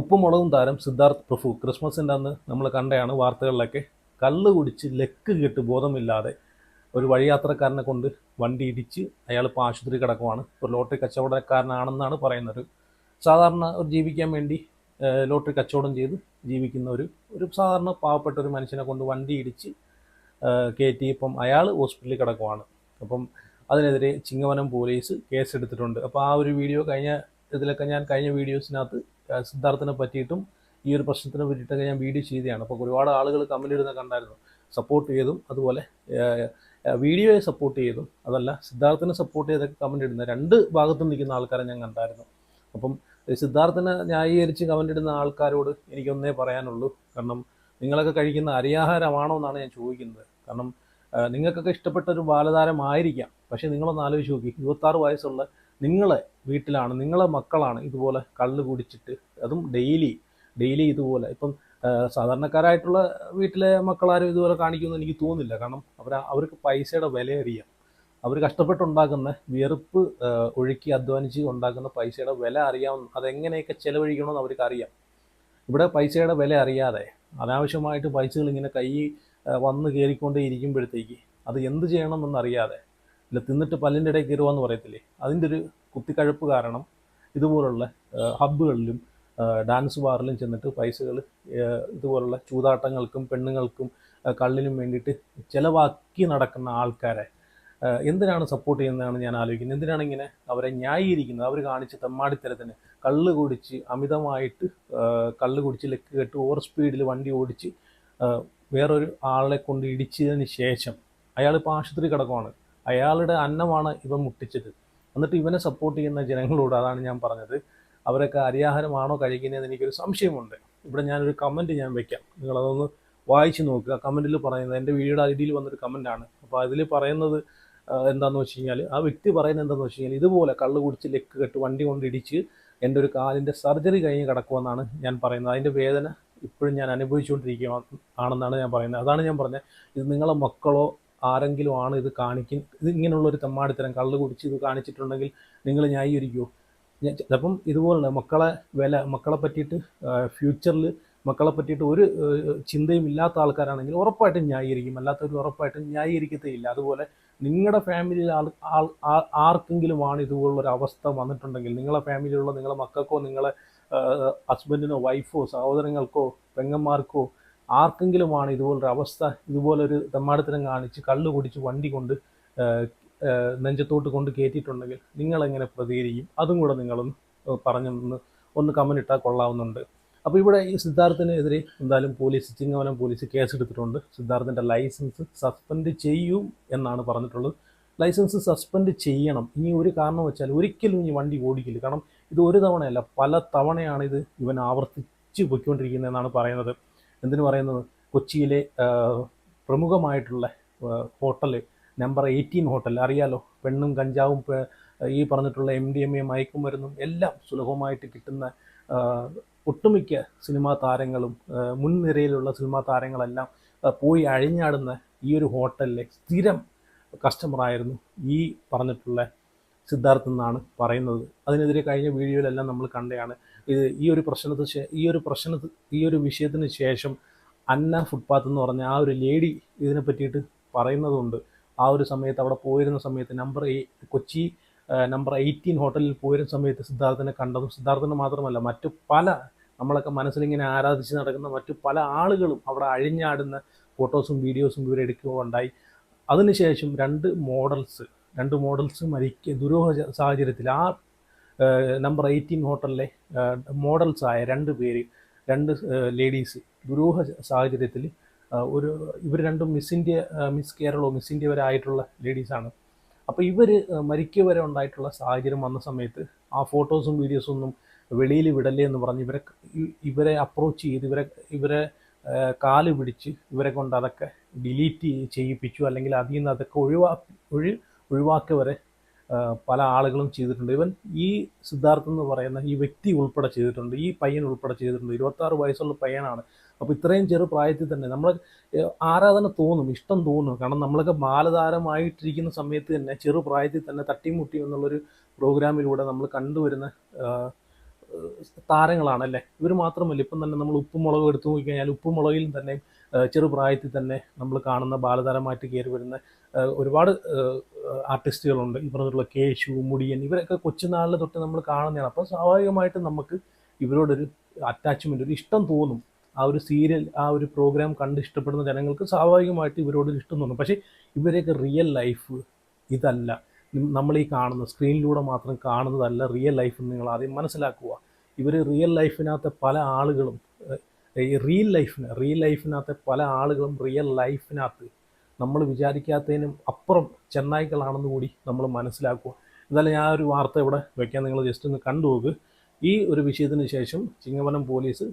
ഉപ്പുമുളകും താരം സിദ്ധാർത്ഥ് പ്രഭു. ക്രിസ്മസിന്റെ അന്ന് നമ്മൾ കണ്ടയാണ് വാർത്തകളിലൊക്കെ കള്ള് കുടിച്ച് ലെക്ക് കെട്ട് ബോധമില്ലാതെ ഒരു വഴിയാത്രക്കാരനെ കൊണ്ട് വണ്ടി ഇടിച്ച് അയാൾ ഇപ്പോൾ ആശുപത്രി കിടക്കുവാണ്. ഒരു ലോട്ടറി കച്ചവടക്കാരനാണെന്നാണ് പറയുന്നത്. സാധാരണ ഒരു ജീവിക്കാൻ വേണ്ടി ലോട്ടറി കച്ചവടം ചെയ്ത് ജീവിക്കുന്ന ഒരു ഒരു സാധാരണ പാവപ്പെട്ട ഒരു മനുഷ്യനെ കൊണ്ട് വണ്ടി ഇടിച്ച് കയറ്റി ഇപ്പം അയാൾ ഹോസ്പിറ്റലിൽ കിടക്കുവാണ്. അപ്പം അതിനെതിരെ ചിങ്ങവനം പോലീസ് കേസെടുത്തിട്ടുണ്ട്. അപ്പോൾ ആ ഒരു വീഡിയോ കഴിഞ്ഞ ഇതിലൊക്കെ ഞാൻ കഴിഞ്ഞ വീഡിയോസിനകത്ത് സിദ്ധാർത്ഥിനെ പറ്റിയിട്ടും ഈ ഒരു പ്രശ്നത്തിനെ പറ്റിയിട്ടൊക്കെ ഞാൻ വീഡിയോ ചെയ്തതാണ്. അപ്പോൾ ഒരുപാട് ആളുകൾ കമന്റ് ഇടുന്ന കണ്ടായിരുന്നു. സപ്പോർട്ട് ചെയ്തും അതുപോലെ വീഡിയോയെ സപ്പോർട്ട് ചെയ്തും. അതല്ല സിദ്ധാർത്ഥിനെ സപ്പോർട്ട് ചെയ്തൊക്കെ കമന്റ് ഇടുന്ന രണ്ട് ഭാഗത്തും നിൽക്കുന്ന ആൾക്കാരെ ഞാൻ കണ്ടായിരുന്നു. അപ്പം സിദ്ധാർത്ഥിനെ ന്യായീകരിച്ച് കമന്റ് ഇടുന്ന ആൾക്കാരോട് എനിക്കൊന്നേ പറയാനുള്ളൂ. കാരണം നിങ്ങളൊക്കെ കഴിക്കുന്ന അരിയാഹാരമാണോ എന്നാണ് ഞാൻ ചോദിക്കുന്നത്. കാരണം നിങ്ങൾക്കൊക്കെ ഇഷ്ടപ്പെട്ട ഒരു ബാലതാരമായിരിക്കാം പക്ഷേ നിങ്ങളൊന്ന് ആലോചിച്ച് നോക്കി. ഇരുപത്താറ് വയസ്സുള്ള നിങ്ങളെ വീട്ടിലാണ് നിങ്ങളെ മക്കളാണ് ഇതുപോലെ കള്ള് കുടിച്ചിട്ട് അതും ഡെയിലി ഡെയിലി ഇതുപോലെ. ഇപ്പം സാധാരണക്കാരായിട്ടുള്ള വീട്ടിലെ മക്കളാരും ഇതുപോലെ കാണിക്കുമെന്ന് എനിക്ക് തോന്നുന്നില്ല. കാരണം അവർ അവർക്ക് പൈസയുടെ വില അറിയാം അവർ കഷ്ടപ്പെട്ടുണ്ടാക്കുന്ന വിയർപ്പ് ഒഴുക്കി അധ്വാനിച്ച് ഉണ്ടാക്കുന്ന പൈസയുടെ വില അറിയാം അതെങ്ങനെയൊക്കെ ചെലവഴിക്കണമെന്ന് അവർക്ക് അറിയാം ഇവിടെ പൈസയുടെ വില അറിയാതെ അനാവശ്യമായിട്ട് പൈസകൾ ഇങ്ങനെ കൈ വന്ന് കയറിക്കൊണ്ടേ ഇരിക്കുമ്പോഴത്തേക്ക് അത് എന്ത് ചെയ്യണമെന്ന് അറിയാതെ ഇല്ല തിന്നിട്ട് പല്ലിന്റെ ഇടയിൽ കയറുക പറയത്തില്ലേ? അതിന്റെ ഒരു കുത്തിക്കഴപ്പ് കാരണം ഇതുപോലുള്ള ഹബ്ബുകളിലും ഡാൻസ് ബാറിലും ചെന്നിട്ട് പൈസകൾ ഇതുപോലുള്ള ചൂതാട്ടങ്ങൾക്കും പെണ്ണുങ്ങൾക്കും കള്ളിനും വേണ്ടിയിട്ട് ചിലവാക്കി നടക്കുന്ന ആൾക്കാരെ എന്തിനാണ് സപ്പോർട്ട് ചെയ്യുന്നതാണ് ഞാൻ ആലോചിക്കുന്നത്. എന്തിനാണ് ഇങ്ങനെ അവരെ ന്യായീകരിക്കുന്നത്? അവർ കാണിച്ച തെമ്മാടിത്തരത്തിന് കള്ള് കുടിച്ച് അമിതമായിട്ട് കള്ള് കുടിച്ച് ലെക്ക് കെട്ട് ഓവർ സ്പീഡിൽ വണ്ടി ഓടിച്ച് വേറൊരു ആളെ കൊണ്ട് ഇടിച്ചതിന് ശേഷം അയാളിപ്പോൾ ആശുപത്രി കിടക്കുവാണ്. അയാളുടെ അന്നമാണ് ഇവ മുട്ടിച്ചത്. എന്നിട്ട് ഇവനെ സപ്പോർട്ട് ചെയ്യുന്ന ജനങ്ങളോട് അതാണ് ഞാൻ പറഞ്ഞത്. അവരൊക്കെ അരിയാഹാരമാണോ കഴിക്കുന്നതെന്ന് എനിക്കൊരു സംശയമുണ്ട്. ഇവിടെ ഞാനൊരു കമന്റ് ഞാൻ വെക്കാം. നിങ്ങളതൊന്ന് വായിച്ചു നോക്കുക. കമന്റിൽ പറയുന്നത് എന്റെ വീഡിയോയുടെ ഐഡിയിൽ വന്നൊരു കമന്റാണ് അപ്പോൾ അതിൽ പറയുന്നത് എന്താണെന്ന് വെച്ച് കഴിഞ്ഞാൽ ആ വ്യക്തി പറയുന്നത് എന്താണെന്ന് വെച്ച് കഴിഞ്ഞാൽ ഇതുപോലെ കള്ള് കുടിച്ച് ലെക്ക് കെട്ട് വണ്ടി കൊണ്ട് ഇടിച്ച് എന്റെ ഒരു കാലിന്റെ സർജറി കഴിഞ്ഞ് കിടക്കുമെന്നാണ് ഞാൻ പറയുന്നത്. അതിന്റെ വേദന ഇപ്പോഴും ഞാൻ അനുഭവിച്ചുകൊണ്ടിരിക്കുക ആണെന്നാണ് ഞാൻ പറയുന്നത്. അതാണ് ഞാൻ പറഞ്ഞത്. ഇത് നിങ്ങളെ മക്കളോ ആരെങ്കിലും ആണ് ഇത് കാണിക്കും. ഇത് ഇങ്ങനെയുള്ളൊരു തെമ്മാടിത്തരം കള്ള് കുടിച്ച് ഇത് കാണിച്ചിട്ടുണ്ടെങ്കിൽ നിങ്ങൾ ന്യായീകരിക്കുമോ ചിലപ്പം ഇതുപോലെ മക്കളെ വില മക്കളെ പറ്റിയിട്ട് ഫ്യൂച്ചറിൽ മക്കളെ പറ്റിയിട്ട് ഒരു ചിന്തയും ഇല്ലാത്ത ആൾക്കാരാണെങ്കിൽ ഉറപ്പായിട്ടും ന്യായീകരിക്കും. അല്ലാത്തവർ ഉറപ്പായിട്ടും ന്യായീകരിക്കത്തേയില്ല. അതുപോലെ നിങ്ങളുടെ ഫാമിലിയിൽ ആൾ ആൾ ആർക്കെങ്കിലും ആണ് ഇതുപോലുള്ളൊരു അവസ്ഥ വന്നിട്ടുണ്ടെങ്കിൽ നിങ്ങളെ ഫാമിലിയിലുള്ള നിങ്ങളെ മക്കൾക്കോ നിങ്ങളെ ഹസ്ബൻഡിനോ വൈഫോ സഹോദരങ്ങൾക്കോ പെങ്ങന്മാർക്കോ ആർക്കെങ്കിലുമാണ് ഇതുപോലൊരു അവസ്ഥ ഇതുപോലൊരു തെമ്മാടത്തിനും കാണിച്ച് കള്ളു കുടിച്ച് വണ്ടി കൊണ്ട് നെഞ്ചത്തോട്ട് കൊണ്ട് കയറ്റിയിട്ടുണ്ടെങ്കിൽ നിങ്ങളെങ്ങനെ പ്രതികരിക്കും? അതും കൂടെ നിങ്ങളൊന്ന് പറഞ്ഞു നിന്ന് ഒന്ന് കമന്റ് ഇട്ടാൽ കൊള്ളാവുന്നുണ്ട്. അപ്പോൾ ഇവിടെ ഈ സിദ്ധാർത്ഥിനെതിരെ എന്തായാലും പോലീസ് ചിങ്ങവനം പോലീസ് കേസെടുത്തിട്ടുണ്ട്. സിദ്ധാർത്ഥിന്റെ ലൈസൻസ് സസ്പെൻഡ് ചെയ്യും എന്നാണ് പറഞ്ഞിട്ടുള്ളത്. ലൈസൻസ് സസ്പെൻഡ് ചെയ്യണം. ഇനി ഒരു കാരണം വെച്ചാൽ ഒരിക്കലും ഇനി വണ്ടി ഓടിക്കില്ല. കാരണം ഇത് ഒരു തവണയല്ല പല തവണയാണ് ഇത് ഇവൻ ആവർത്തിച്ച് പൊയ്ക്കൊണ്ടിരിക്കുന്നതെന്നാണ് പറയുന്നത്. എന്തിനു പറയുന്നത്? കൊച്ചിയിലെ പ്രമുഖമായിട്ടുള്ള ഹോട്ടൽ നമ്പർ എയ്റ്റീൻ ഹോട്ടൽ അറിയാലോ പെണ്ണും കഞ്ചാവും ഈ പറഞ്ഞിട്ടുള്ള എം ഡി എം എ മയക്കുമരുന്നും എല്ലാം സുലഭമായിട്ട് കിട്ടുന്ന ഒട്ടുമിക്ക സിനിമാ താരങ്ങളും മുൻനിരയിലുള്ള സിനിമാ താരങ്ങളെല്ലാം പോയി അഴിഞ്ഞാടുന്ന ഈ ഒരു ഹോട്ടലിലെ സ്ഥിരം കസ്റ്റമറായിരുന്നു ഈ പറഞ്ഞിട്ടുള്ള സിദ്ധാർത്ഥ് എന്നാണ് പറയുന്നത്. അതിനെതിരെ കഴിഞ്ഞ വീഡിയോയിലെല്ലാം നമ്മൾ കണ്ടതാണ്. ഇത് ഈ ഒരു പ്രശ്നത്തിന് ഈ ഒരു പ്രശ്നത്തിൽ ഈ ഒരു വിഷയത്തിന് ശേഷം അന്ന ഫുട്പാത്ത് എന്ന് പറഞ്ഞ ആ ഒരു ലേഡി ഇതിനെ പറ്റിയിട്ട് പറയുന്നതുണ്ട്. ആ ഒരു സമയത്ത് അവിടെ പോയിരുന്ന സമയത്ത് നമ്പർ കൊച്ചി നമ്പർ എയ്റ്റീൻ ഹോട്ടലിൽ പോയിരുന്ന സമയത്ത് സിദ്ധാർത്ഥനെ കണ്ടതും സിദ്ധാർത്ഥനെ മാത്രമല്ല മറ്റു പല നമ്മളൊക്കെ മനസ്സിലിങ്ങനെ ആരാധിച്ച് നടക്കുന്ന മറ്റു പല ആളുകളും അവിടെ അഴിഞ്ഞാടുന്ന ഫോട്ടോസും വീഡിയോസും ഇവർ എടുക്കുകയുണ്ടായി അതിനുശേഷം രണ്ട് മോഡൽസ് രണ്ട് മോഡൽസ് മരിക്കുക ദുരൂഹ സാഹചര്യത്തിൽ ആ നമ്പർ എയ്റ്റീൻ ഹോട്ടലിലെ മോഡൽസ് ആയ രണ്ട് പേര് രണ്ട് ലേഡീസ് ദുരൂഹ സാഹചര്യത്തിൽ ഒരു ഇവർ രണ്ടും മിസ് ഇന്ത്യ മിസ് കേരളോ മിസ് ഇന്ത്യ വരെ ആയിട്ടുള്ള ലേഡീസാണ് അപ്പോൾ ഇവർ മരിക്കുക വരെ ഉണ്ടായിട്ടുള്ള സാഹചര്യം വന്ന സമയത്ത് ആ ഫോട്ടോസും വീഡിയോസും ഒന്നും വെളിയിൽ വിടല്ലേ എന്ന് പറഞ്ഞ് ഇവരെ ഇവരെ അപ്രോച്ച് ചെയ്ത് ഇവരെ ഇവരെ കാൽ പിടിച്ച് ഇവരെ കൊണ്ട് അതൊക്കെ ഡിലീറ്റ് ചെയ്യിപ്പിച്ചു അല്ലെങ്കിൽ അതിൽ നിന്ന് അതൊക്കെ ഒഴിവാ ഒഴി ഒഴിവാക്കി വരെ പല ആളുകളും ചെയ്തിട്ടുണ്ട്. ഇവൻ ഈ സിദ്ധാർത്ഥ് എന്ന് പറയുന്ന ഈ വ്യക്തി ഉൾപ്പെടെ ചെയ്തിട്ടുണ്ട്. ഈ പയ്യൻ ഉൾപ്പെടെ ചെയ്തിട്ടുണ്ട്. ഇരുപത്താറ് വയസ്സുള്ള പയ്യനാണ്. അപ്പോൾ ഇത്രയും ചെറു പ്രായത്തിൽ തന്നെ നമ്മൾ ആരാധന തോന്നും ഇഷ്ടം തോന്നും. കാരണം നമ്മളൊക്കെ ബാലതാരമായിട്ടിരിക്കുന്ന സമയത്ത് തന്നെ ചെറു പ്രായത്തിൽ തന്നെ തട്ടിമുട്ടി എന്നുള്ളൊരു പ്രോഗ്രാമിലൂടെ നമ്മൾ കണ്ടുവരുന്ന താരങ്ങളാണല്ലേ ഇവർ മാത്രമല്ല. ഇപ്പം തന്നെ നമ്മൾ ഉപ്പുമുളക് മുളകും എടുത്തു നോക്കിക്കഴിഞ്ഞാൽ ഉപ്പും മുളകിലും തന്നെ ചെറുപ്രായത്തിൽ തന്നെ നമ്മൾ കാണുന്ന ബാലതാരമായിട്ട് കയറി വരുന്ന ഒരുപാട് ആർട്ടിസ്റ്റുകളുണ്ട്. ഈ പറഞ്ഞിട്ടുള്ള കേശു മുടിയൻ ഇവരൊക്കെ കൊച്ചുനാളിൽ തൊട്ട് നമ്മൾ കാണുന്നതാണ്. അപ്പോൾ സ്വാഭാവികമായിട്ട് നമുക്ക് ഇവരോടൊരു അറ്റാച്ച്മെന്റ് ഒരു ഇഷ്ടം തോന്നും. ആ ഒരു സീരിയൽ ആ ഒരു പ്രോഗ്രാം കണ്ട് ഇഷ്ടപ്പെടുന്ന ജനങ്ങൾക്ക് സ്വാഭാവികമായിട്ട് ഇവരോടൊരു ഇഷ്ടം തോന്നും. പക്ഷേ ഇവരെയൊക്കെ റിയൽ ലൈഫ് ഇതല്ല. നമ്മൾ ഈ കാണുന്ന സ്ക്രീനിലൂടെ മാത്രം കാണുന്നതല്ല റിയൽ ലൈഫ് നിങ്ങൾ ആദ്യം മനസ്സിലാക്കുക. ഇവർ റിയൽ ലൈഫിനകത്തെ പല ആളുകളും ഈ റിയൽ ലൈഫിന് റിയൽ ലൈഫിനകത്ത് പല ആളുകളും റിയൽ ലൈഫിനകത്ത് നമ്മൾ വിചാരിക്കാത്തതിനും അപ്പുറം ചെന്നായ്ക്കളാണെന്ന് കൂടി നമ്മൾ മനസ്സിലാക്കുക. എന്തായാലും ഞാൻ ഒരു വാർത്ത ഇവിടെ വയ്ക്കാൻ നിങ്ങൾ ജസ്റ്റ് ഒന്ന് കണ്ടു നോക്ക്. ഈ ഒരു വിഷയത്തിന് ശേഷം ചിങ്ങവനം പോലീസ്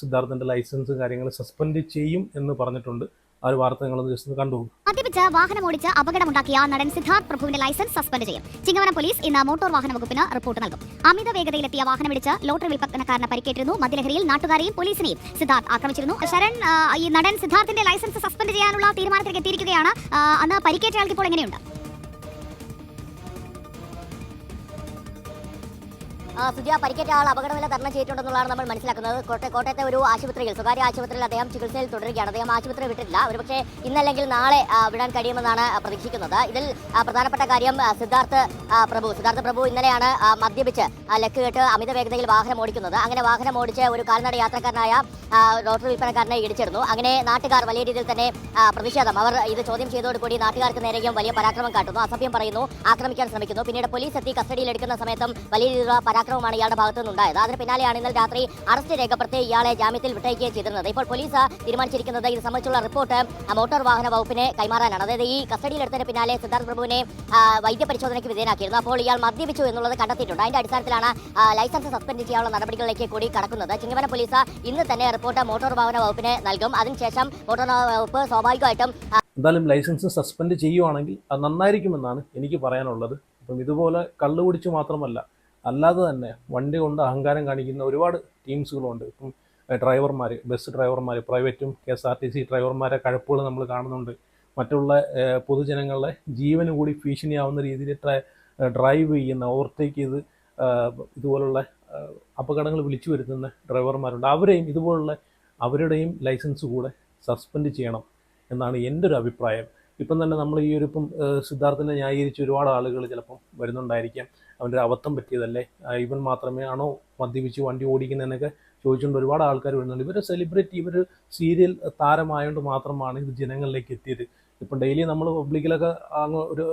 സിദ്ധാർത്ഥന്റെ ലൈസൻസ് കാര്യങ്ങൾ സസ്പെൻഡ് ചെയ്യും എന്ന് പറഞ്ഞിട്ടുണ്ട്. ആ ഒരു വാർത്ത നിങ്ങളൊന്ന് ജസ്റ്റ് കണ്ടു മദ്യപിച്ച് വാഹനമോടിച്ച് അപകടമുണ്ടാക്കിയ നടൻ സിദ്ധാർത്ഥ് പ്രഭുവിന്റെ ലൈസൻസ് സസ്പെൻഡ് ചെയ്യും. ചിങ്ങവനം പോലീസ് ഇന്ന് മോട്ടോർ വാഹന വകുപ്പിന് റിപ്പോർട്ട് നൽകും. അമിത വേഗതയിലെത്തിയ വാഹനമിടിച്ച് ലോട്ടറി വിൽപ്പനക്കാരന് പരിക്കേറ്റിരുന്നു. മദ്യലഹരിയിൽ നാട്ടുകാരെയും പോലീസിനെയും സിദ്ധാർത്ഥ് ആക്രമിച്ചിരുന്നു. ശരൺ ഈ നടൻ സിദ്ധാർത്ഥിന്റെ ലൈസൻസ് സസ്പെൻഡ് ചെയ്യാനുള്ള തീരുമാനത്തിലേക്ക് എത്തിയിരിക്കുകയാണ്. അന്ന് പരിക്കേറ്റയാൾക്ക് ഇപ്പോൾ എങ്ങനെയുണ്ട്? ആ, സുജിയ പരിക്കേറ്റ ആൾ അപകടനില തരണം ചെയ്തിട്ടുണ്ടെന്നുള്ളതാണ് നമ്മൾ മനസ്സിലാക്കുന്നത്. കോട്ടയ കോട്ടയത്തെ ഒരു ആശുപത്രിയിൽ സ്വകാര്യ ആശുപത്രിയിൽ അദ്ദേഹം ചികിത്സയിൽ തുടരുകയാണ്. അദ്ദേഹം ആശുപത്രി വിട്ടിട്ടില്ല. ഒരുപക്ഷെ ഇന്നല്ലെങ്കിൽ നാളെ വിടാൻ കഴിയുമെന്നാണ് പ്രതീക്ഷിക്കുന്നത്. ഇതിൽ പ്രധാനപ്പെട്ട കാര്യം സിദ്ധാർത്ഥ് പ്രഭു. സിദ്ധാർത്ഥ പ്രഭു ഇന്നലെയാണ് മദ്യപിച്ച് ലക്ക് കേട്ട് അമിത വേഗതയിൽ വാഹനം ഓടിക്കുന്നത്. അങ്ങനെ വാഹനം ഓടിച്ച് ഒരു കാൽനട യാത്രക്കാരനായ ഡോക്ടർ വിൽപ്പനക്കാരനെ ഇടിച്ചിരുന്നു. അങ്ങനെ നാട്ടുകാർ വലിയ രീതിയിൽ തന്നെ പ്രതിഷേധം. അവർ ഇത് ചോദ്യം ചെയ്തതോടുകൂടി നാട്ടുകാർക്ക് നേരെയും വലിയ പരാക്രമം കാട്ടുന്നു. അസഭ്യം പറയുന്നു ആക്രമിക്കാൻ ശ്രമിക്കുന്നു. പിന്നീട് പോലീസ് എത്തി കസ്റ്റഡിയിൽ എടുക്കുന്ന സമയത്തും വലിയ രീതിയിലുള്ള പരാക്രമമാണ് ഇയാളുടെ ഭാഗത്തു നിന്നുണ്ടായത്. അതിന് പിന്നാലെയാണ് ഇന്നലെ രാത്രി അറസ്റ്റ് രേഖപ്പെടുത്തി ഇയാളെ ജാമ്യത്തിൽ വിട്ടയക്കുകയും ചെയ്തിരുന്നത്. ഇപ്പോൾ പോലീസ് തീരുമാനിച്ചിരിക്കുന്നത് ഇത് സംബന്ധിച്ചുള്ള റിപ്പോർട്ട് മോട്ടോർ വാഹന വകുപ്പിനെ കൈമാറാനാണ്. അതായത് ഈ കസ്റ്റഡിയിലെടുത്തതിന് പിന്നാലെ സിദ്ധാർത്ഥ് പ്രഭുവിനെ വൈദ്യപരിശോധനയ്ക്ക് വിധേയനാക്കിയിരുന്നു. അപ്പോൾ ഇയാൾ മദ്യപിച്ചു എന്നുള്ളത് കണ്ടെത്തിയിട്ടുണ്ട്. അതിന്റെ അടിസ്ഥാനത്തിലാണ് ലൈസൻസ് സസ്പെൻഡ് ചെയ്യാനുള്ള നടപടികളിലേക്ക് കൂടി കടക്കുന്നത്. ചിങ്ങവന പോലീസ് ഇന്ന് തന്നെ റിപ്പോർട്ട് മോട്ടോർ വാഹന വകുപ്പിനെ നൽകും. അതിനുശേഷം മോട്ടോർ വകുപ്പ് സ്വാഭാവികമായിട്ടും എന്തായാലും ലൈസൻസ് സസ്പെൻഡ് ചെയ്യുവാണെങ്കിൽ അത് നന്നായിരിക്കുമെന്നാണ് എനിക്ക് പറയാനുള്ളത്. അപ്പം ഇതുപോലെ കള്ളുപിടിച്ച് മാത്രമല്ല അല്ലാതെ തന്നെ വണ്ടി കൊണ്ട് അഹങ്കാരം കാണിക്കുന്ന ഒരുപാട് ടീംസുകളുണ്ട്. ഇപ്പം ഡ്രൈവർമാർ ബസ് ഡ്രൈവർമാർ പ്രൈവറ്റും K S R T C ഡ്രൈവർമാരെ കഴപ്പുകൾ നമ്മൾ കാണുന്നുണ്ട്. മറ്റുള്ള പൊതുജനങ്ങളുടെ ജീവന് കൂടി ഭീഷണിയാവുന്ന രീതിയിൽ ഡ്രൈ- ഡ്രൈവ് ചെയ്യുന്ന ഓവർടേക്ക് ചെയ്ത് ഇതുപോലുള്ള അപകടങ്ങൾ വിളിച്ചു വരുത്തുന്ന ഡ്രൈവർമാരുണ്ട്. അവരെയും ഇതുപോലുള്ള അവരുടെയും ലൈസൻസ് കൂടെ സസ്പെൻഡ് ചെയ്യണം എന്നാണ് എന്റെ ഒരു അഭിപ്രായം. ഇപ്പം തന്നെ നമ്മൾ ഈ ഒരു ഇപ്പം സിദ്ധാർത്ഥനെ ന്യായീകരിച്ച് ഒരുപാട് ആളുകൾ ചിലപ്പം വരുന്നുണ്ടായിരിക്കാം. അവന്റെ ഒരു അബദ്ധം പറ്റിയതല്ലേ? ഇവൻ മാത്രമേ ആണോ മദ്യപിച്ച് വണ്ടി ഓടിക്കുന്നതെന്നൊക്കെ ചോദിച്ചുകൊണ്ട് ഒരുപാട് ആൾക്കാർ വരുന്നുണ്ട്. ഇവർ സെലിബ്രിറ്റി ഇവർ സീരിയൽ താരമായതുകൊണ്ട് മാത്രമാണ് ഇത് ജനങ്ങളിലേക്ക് എത്തിയത്. ഇപ്പം ഡെയിലി നമ്മൾ പബ്ലിക്കിലൊക്കെ അങ്ങ് ഒരു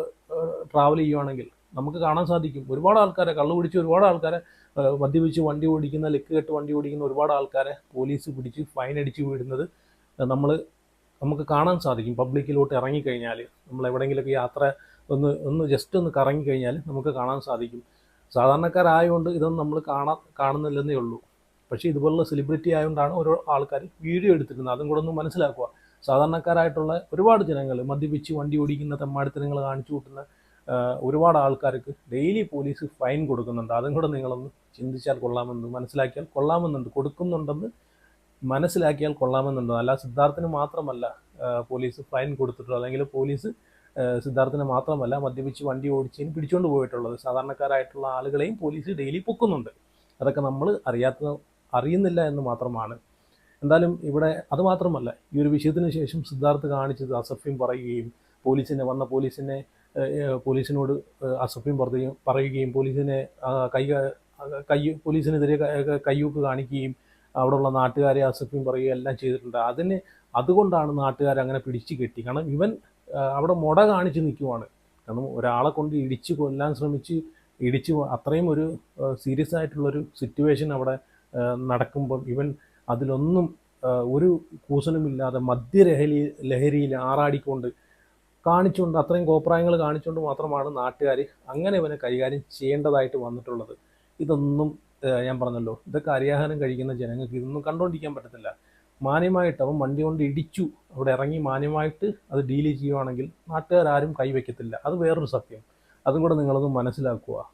ട്രാവൽ ചെയ്യുവാണെങ്കിൽ നമുക്ക് കാണാൻ സാധിക്കും. ഒരുപാട് ആൾക്കാരെ കള്ളു പിടിച്ച് ഒരുപാട് ആൾക്കാരെ മദ്യപിച്ച് വണ്ടി ഓടിക്കുന്ന ലെക്ക് കെട്ട് വണ്ടി ഓടിക്കുന്ന ഒരുപാട് ആൾക്കാരെ പോലീസ് പിടിച്ച് ഫൈൻ അടിച്ച് വിടുന്നത് നമ്മൾ നമുക്ക് കാണാൻ സാധിക്കും. പബ്ലിക്കിലോട്ട് ഇറങ്ങിക്കഴിഞ്ഞാൽ നമ്മൾ എവിടെയെങ്കിലുമൊക്കെ യാത്ര ഒന്ന് ഒന്ന് ജസ്റ്റ് ഒന്ന് കറങ്ങിക്കഴിഞ്ഞാൽ നമുക്ക് കാണാൻ സാധിക്കും. സാധാരണക്കാരായതുകൊണ്ട് ഇതൊന്നും നമ്മൾ കാണാൻ കാണുന്നില്ലെന്നേ ഉള്ളൂ. പക്ഷേ ഇതുപോലുള്ള സെലിബ്രിറ്റി ആയതുകൊണ്ടാണ് ഓരോ ആൾക്കാർ വീഡിയോ എടുത്തിരുന്നത്. അതും കൂടെ ഒന്ന് മനസ്സിലാക്കുക. സാധാരണക്കാരായിട്ടുള്ള ഒരുപാട് ജനങ്ങൾ മദ്യപിച്ച് വണ്ടി ഓടിക്കുന്ന തെമ്മാടിത്തരങ്ങൾ കാണിച്ചു കൂട്ടുന്ന ഒരുപാട് ആൾക്കാർക്ക് ഡെയിലി പോലീസ് ഫൈൻ കൊടുക്കുന്നുണ്ട്. അതും കൂടെ നിങ്ങളൊന്ന് ചിന്തിച്ചാൽ കൊള്ളാമെന്ന് മനസ്സിലാക്കിയാൽ കൊള്ളാമെന്നുണ്ട്. കൊടുക്കുന്നുണ്ടെന്ന് മനസ്സിലാക്കിയാൽ കൊള്ളാമെന്നുണ്ടോ? അല്ല സിദ്ധാർത്ഥിന് മാത്രമല്ല പോലീസ് ഫൈൻ കൊടുത്തിട്ടുള്ളത്. അല്ലെങ്കിൽ പോലീസ് സിദ്ധാർത്ഥിന് മാത്രമല്ല മദ്യപിച്ച് വണ്ടി ഓടിച്ചതിന് പിടിച്ചുകൊണ്ട് പോയിട്ടുള്ളത്. സാധാരണക്കാരായിട്ടുള്ള ആളുകളെയും പോലീസ് ഡെയിലി പൊക്കുന്നുണ്ട്. അതൊക്കെ നമ്മൾ അറിയാത്ത അറിയുന്നില്ല എന്ന് മാത്രമാണ്. എന്തായാലും ഇവിടെ അത് മാത്രമല്ല ഈ ഒരു വിഷയത്തിന് ശേഷം സിദ്ധാർത്ഥ് കാണിച്ചത് അസഭ്യം പറയുകയും പോലീസിനെ വന്ന പോലീസിനെ പോലീസിനോട് അസഫ്യം പറയുകയും പറയുകയും പോലീസിനെ കൈ കൈ പോലീസിനെതിരെ കയ്യൂക്ക് കാണിക്കുകയും അവിടെയുള്ള നാട്ടുകാരെ അസഭ്യം പറയുകയും എല്ലാം ചെയ്തിട്ടുണ്ട്. അതിന് അതുകൊണ്ടാണ് നാട്ടുകാർ അങ്ങനെ പിടിച്ചു കെട്ടി. കാരണം ഇവൻ അവിടെ മുട കാണിച്ച് നിൽക്കുവാണ്. കാരണം ഒരാളെ കൊണ്ട് ഇടിച്ച് കൊല്ലാൻ ശ്രമിച്ച് ഇടിച്ച് അത്രയും ഒരു സീരിയസ് ആയിട്ടുള്ളൊരു സിറ്റുവേഷൻ അവിടെ നടക്കുമ്പം ഇവൻ അതിലൊന്നും ഒരു കൂസനുമില്ലാതെ മദ്യലഹരി ലഹരിയിൽ ആറാടിക്കൊണ്ട് കാണിച്ചുകൊണ്ട് അത്രയും കോപ്രായങ്ങൾ കാണിച്ചുകൊണ്ട് മാത്രമാണ് നാട്ടുകാർ അങ്ങനെ ഇവനെ കൈകാര്യം ചെയ്യേണ്ടതായിട്ട് വന്നിട്ടുള്ളത്. ഇതൊന്നും ഞാൻ പറഞ്ഞല്ലോ ഇതൊക്കെ അരിയാഹാരം കഴിക്കുന്ന ജനങ്ങൾക്ക് ഇതൊന്നും കണ്ടുകൊണ്ടിരിക്കാൻ പറ്റത്തില്ല. മാന്യമായിട്ട് അവൻ വണ്ടി കൊണ്ട് ഇടിച്ചു അവിടെ ഇറങ്ങി മാന്യമായിട്ട് അത് ഡീൽ ചെയ്യുവാണെങ്കിൽ നാട്ടുകാരും കൈവയ്ക്കത്തില്ല. അത് വേറൊരു സത്യം. അതും കൂടെ നിങ്ങളൊന്ന് മനസ്സിലാക്കുക.